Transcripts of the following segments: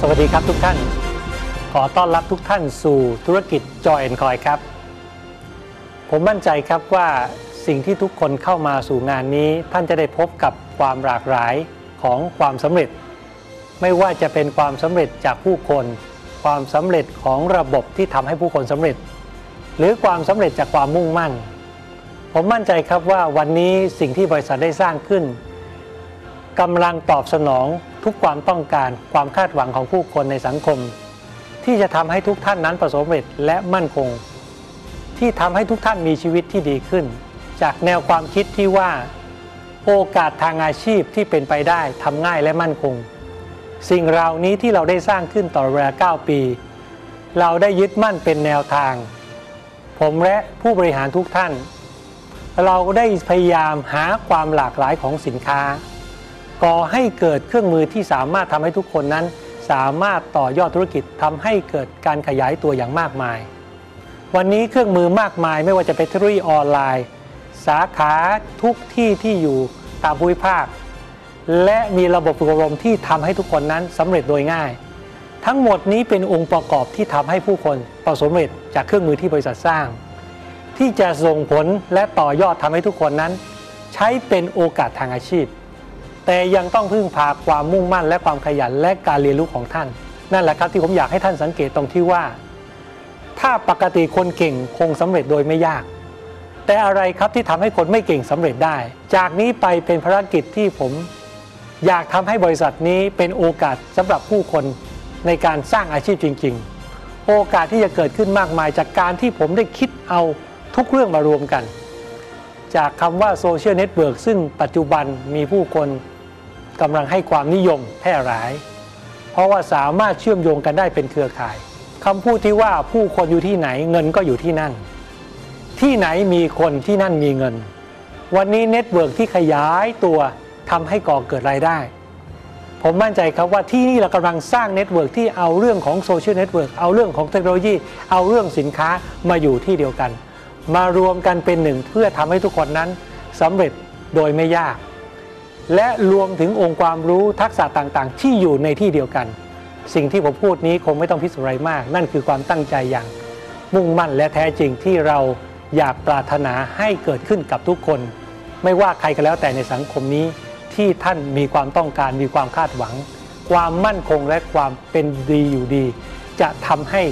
สวัสดีครับทุกท่าน ขอต้อนรับทุกท่านสู่ธุรกิจจอยแอนคอยครับ ผมมั่นใจครับว่าสิ่งที่ทุกคนเข้ามาสู่งานนี้ ท่านจะได้พบกับความหลากหลายของความสำเร็จ ไม่ว่าจะเป็นความสำเร็จจากผู้คน ความสำเร็จของระบบที่ทำให้ผู้คนสำเร็จ หรือความสำเร็จจากความมุ่งมั่น ผมมั่นใจครับว่าวันนี้สิ่งที่บริษัทได้สร้างขึ้นกำลังตอบสนอง ทุกความต้องการความคาดหวังของผู้คนในสังคม ที่จะทำให้ทุกท่านนั้นประสบความสำเร็จและมั่นคง ที่ทำให้ทุกท่านมีชีวิตที่ดีขึ้น จากแนวความคิดที่ว่า โอกาสทางอาชีพที่เป็นไปได้ทำง่ายและมั่นคง สิ่งเหล่านี้ที่เราได้สร้างขึ้นต่อเวลา 9 ปี เราได้ยึดมั่นเป็นแนวทาง ผมและผู้บริหารทุกท่าน เราได้พยายามหาความหลากหลายของสินค้า ก่อให้เกิดเครื่องมือที่สามารถทำให้ทุกคนนั้น สามารถต่อยอดธุรกิจทำให้เกิดการขยายตัวอย่างมากมาย วันนี้เครื่องมือมากมายไม่ว่าจะเป็นเทคโนโลยีออนไลน์ สาขาทุกที่ที่อยู่ตามภูมิภาค และมีระบบฝึกอบรมที่ทำให้ทุกคนนั้นสำเร็จโดยง่าย ทั้งหมดนี้เป็นองค์ประกอบที่ทำให้ผู้คนประสบความสำเร็จจากเครื่องมือที่บริษัทสร้าง ที่จะส่งผลและต่อยอดทำให้ทุกคนนั้น ใช้เป็นโอกาสทางอาชีพ แต่ยังต้องพึ่งพาความมุ่งมั่น และความขยันและการเรียนรู้ของท่าน นั่นแหละครับที่ผมอยากให้ท่านสังเกตตรงที่ว่า ถ้าปกติคนเก่งคงสำเร็จโดยไม่ยาก แต่อะไรครับที่ทำให้คนไม่เก่งสำเร็จได้ จากนี้ไปเป็นภารกิจที่ผมอยากทำให้บริษัทนี้เป็นโอกาสสำหรับผู้คนในการสร้างอาชีพจริง ๆ โอกาสที่จะเกิดขึ้นมากมายจากการที่ผมได้คิดเอาทุกเรื่องมารวมกัน จากคำว่าโซเชียลเน็ตเวิร์กซึ่งปัจจุบันมีผู้คน กำลังให้ความนิยมแพร่หลาย เพราะว่าสามารถเชื่อมโยงกันได้เป็นเครือข่ายคำพูดที่ว่าผู้คนอยู่ที่ไหนเงินก็อยู่ที่นั่น ที่ไหนมีคนที่นั่นมีเงิน วันนี้เน็ตเวิร์กที่ขยายตัวทำให้ก่อเกิดรายได้ ผมมั่นใจครับว่าที่นี่เรากำลังสร้างเน็ตเวิร์กที่เอาเรื่องของโซเชียลเน็ตเวิร์กเอาเรื่องของเทคโนโลยี เอาเรื่องสินค้ามาอยู่ที่เดียวกัน มารวมกันเป็นหนึ่งเพื่อทำให้ทุกคนนั้นสำเร็จโดยไม่ยาก และรวมถึงองค์ความรู้ทักษะต่างๆ ที่อยู่ในที่เดียวกัน สิ่งที่ผมพูดนี้คงไม่ต้องพิสูจน์อะไรมาก นั่นคือความตั้งใจอย่างมุ่งมั่นและแท้จริงที่เราอยากปรารถนาให้เกิดขึ้นกับทุกคน ไม่ว่าใครก็แล้วแต่ในสังคมนี้ที่ท่านมีความต้องการมีความคาดหวัง ความมั่นคงและความเป็นดีอยู่ดี จะทำให้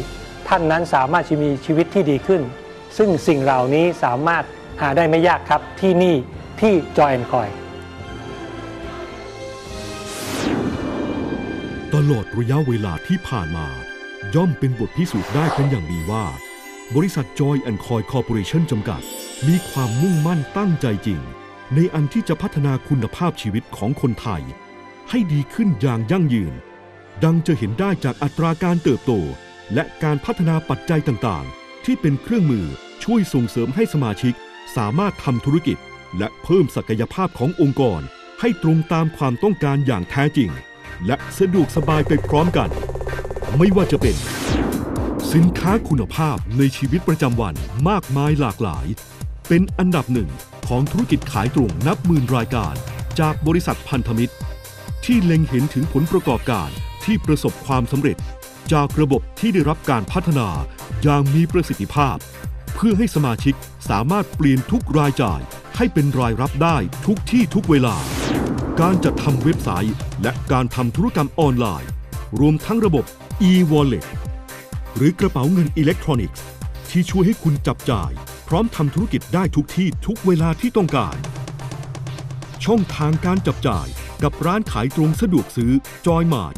ท่านนั้นสามารถมีชีวิตที่ดีขึ้น ซึ่งสิ่งเหล่านี้สามารถหาได้ไม่ยากครับที่นี่ที่จอยแอนคอย ลอดระยะเวลาที่ผ่านมา ย่อมเป็นบทพิสูจน์ได้เป็นอย่างดีว่า บริษัทจอยแอนคอยคอร์ปอเรชั่นจำกัด มีความมุ่งมั่นตั้งใจจริง ในอันที่จะพัฒนาคุณภาพชีวิตของคนไทย ให้ดีขึ้นอย่างยั่งยืน ดังจะเห็นได้จากอัตราการเติบโต และการพัฒนาปัจจัยต่างๆ ที่เป็นเครื่องมือช่วยส่งเสริมให้สมาชิก สามารถทำธุรกิจ และเพิ่มศักยภาพขององค์กร ให้ตรงตามความต้องการอย่างแท้จริง และสะดวกสบายไปพร้อมกัน ไม่ว่าจะเป็น สินค้าคุณภาพในชีวิตประจำวันมากมายหลากหลาย เป็นอันดับหนึ่งของธุรกิจขายตรงนับหมื่นรายการ จากบริษัทพันธมิตร ที่เล็งเห็นถึงผลประกอบการที่ประสบความสำเร็จ จากระบบที่ได้รับการพัฒนาอย่างมีประสิทธิภาพ เพื่อให้สมาชิกสามารถเปลี่ยนทุกรายจ่ายให้เป็นรายรับได้ทุกที่ทุกเวลา การจัดทำเว็บไซต์ และการทำธุรกรรมออนไลน์ รวมทั้งระบบ e-wallet หรือกระเป๋าเงินอิเล็กทรอนิกส์ ที่ช่วยให้คุณจับจ่าย พร้อมทำธุรกิจได้ทุกที่ทุกเวลาที่ต้องการ ช่องทางการจับจ่ายกับร้านขายตรงสะดวกซื้อจอยมาร์ท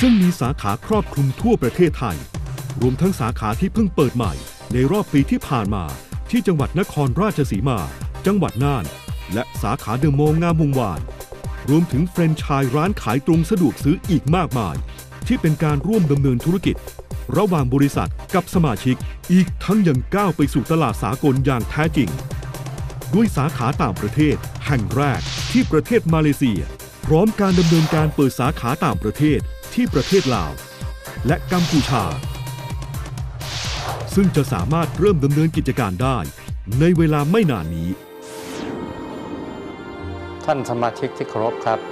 ซึ่งมีสาขาครอบคลุมทั่วประเทศไทย รวมทั้งสาขาที่เพิ่งเปิดใหม่ ในรอบปีที่ผ่านมาที่จังหวัดนครราชสีมา จังหวัดน่าน และสาขาเดอะมอลล์งามวงวาน รวมถึงแฟรนไชส์ร้านขายตรงสะดวกซื้ออีกมากมาย ที่เป็นการร่วมดำเนินธุรกิจ ระหว่างบริษัทกับสมาชิกอีกทั้งยังก้าวไปสู่ตลาดสากลอย่างแท้จริง ด้วยสาขาต่างประเทศ แห่งแรกที่ประเทศมาเลเซีย พร้อมการดำเนินการเปิดสาขาต่างประเทศที่ประเทศลาว และกัมพูชา ซึ่งจะสามารถเริ่มดำเนินกิจการได้ ในเวลาไม่นานนี้ ท่านสมาชิกที่เคารพครับ